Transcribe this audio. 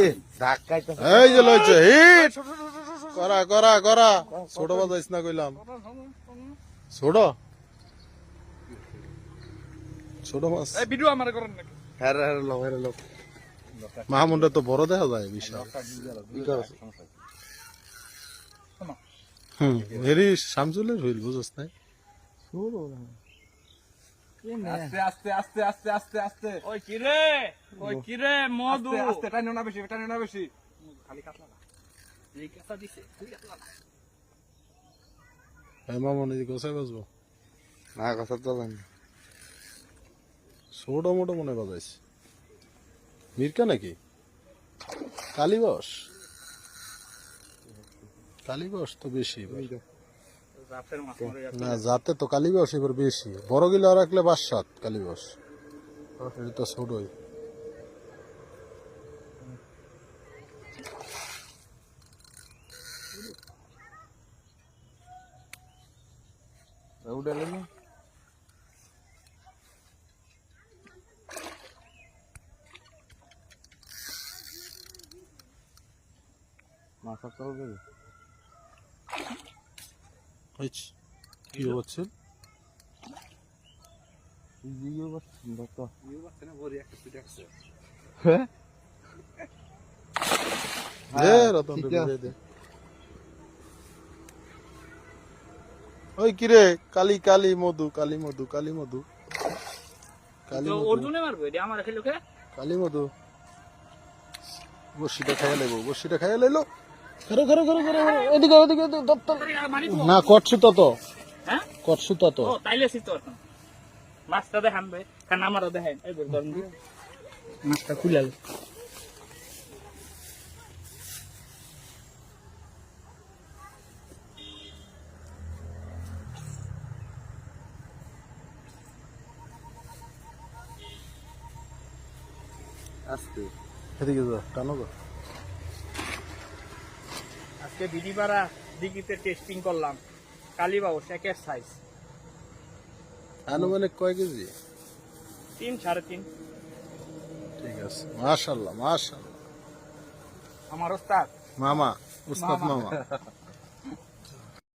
এ ধাক্কাইতে এই যে লইছে হিট! করা করা করা। ছোট বাজাইস না কইলাম। ছোট? ছোট মাছ এই ভিডিও আমার করেন নাকি? হ্যাঁ হ্যাঁ লোক হ্যাঁ লোক মাহমুদটা তো বড় দেখা যায় বিশাল। হুম হেরি শামসুলের হইল বুঝছ নাই? আস্তে আস্তে আস্তে আস্তে আস্তে আস্তে ওই কিরে ওই মধু আস্তে না বেশি টাইনো না বেশি খালি কাটলা না এই কাটা দিছে খালি কাটলা না এই মামুন এই গোসাই বাজবো না কথা তো জানি ছোট মোটো মনে বাজাইছে মির্কা নাকি কালীবস কালীবস তো বেশি এবার। রাতের মাছ মরে না যাতে তো কালীবস এবার বেশি। বড় গিলা রাখলে বাস সাত কালীবস এটা তো ছোটই। উঠে গেল গেল হয়েছে। কি হচ্ছে হ্যাঁ। ওই কিরে কালি কালি মধু কালি মধু কালি মধু কালি মধু অর্জুনে মারবে এটা আমার খেলো কালি মধু বসিটা খাইয়া লাইব বসিটা খাইয়া লাইলো খারো খারো খারো এদিকে এদিকে না করছু তত হ্যাঁ? করছু তাইলে তো মাছটা দেখান বে। কারণ আমারও দেখেন এই ধরুন মাছটা খুলে আস্তে এদিকে টানো গো। আজকে বিডিপাড়া দিঘিতে টেস্টিং করলাম। কালীবাবু একের সাইজ আনুমানিক কয় কেজি? তিন সাড়ে তিন। ঠিক আছে। মাশাল্লাহ মাশাল্লাহ আমার ওস্তাদ। মামা উস্তাদ মামা। মামা।